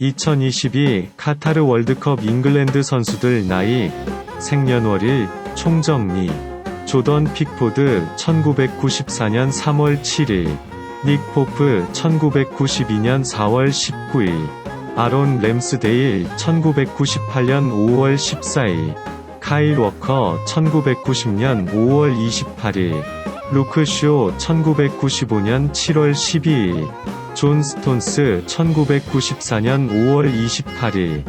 2022 카타르 월드컵 잉글랜드 선수들 나이, 생년월일, 총정리. 조던 픽포드 1994년 3월 7일. 닉 포프 1992년 4월 19일. 아론 램스데일 1998년 5월 14일. 카일 워커 1990년 5월 28일. 루크 쇼 1995년 7월 12일. 존 스톤스 1994년 5월 28일.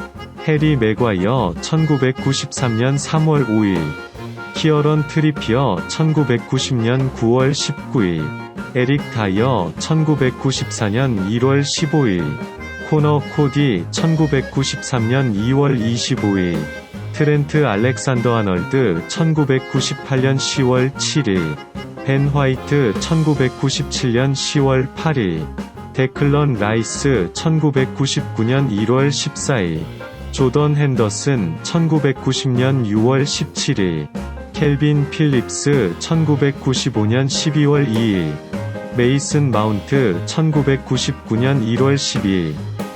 해리 맥과이어 1993년 3월 5일. 키어런 트리피어 1990년 9월 19일. 에릭 다이어 1994년 1월 15일. 코너 코디 1993년 2월 25일. 트렌트 알렉산더 아널드 1998년 10월 7일. 벤 화이트 1997년 10월 8일. 데클런 라이스 1999년 1월 14일. 조던 핸더슨 1990년 6월 17일. 켈빈 필립스 1995년 12월 2일. 메이슨 마운트 1999년 1월 10일.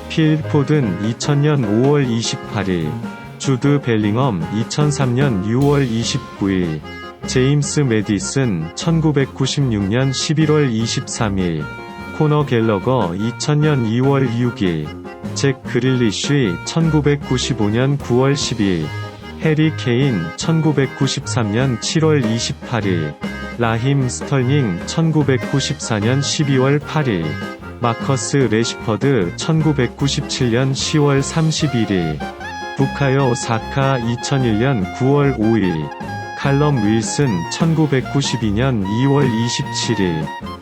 필 포든 2000년 5월 28일. 주드 벨링엄 2003년 6월 29일. 제임스 메디슨 1996년 11월 23일. 코너 갤러거 2000년 2월 6일. 잭 그릴리쉬 1995년 9월 10일. 해리 케인 1993년 7월 28일. 라힘 스털링 1994년 12월 8일. 마커스 레시퍼드 1997년 10월 31일. 부카요 사카 2001년 9월 5일. 칼럼 윌슨 1992년 2월 27일.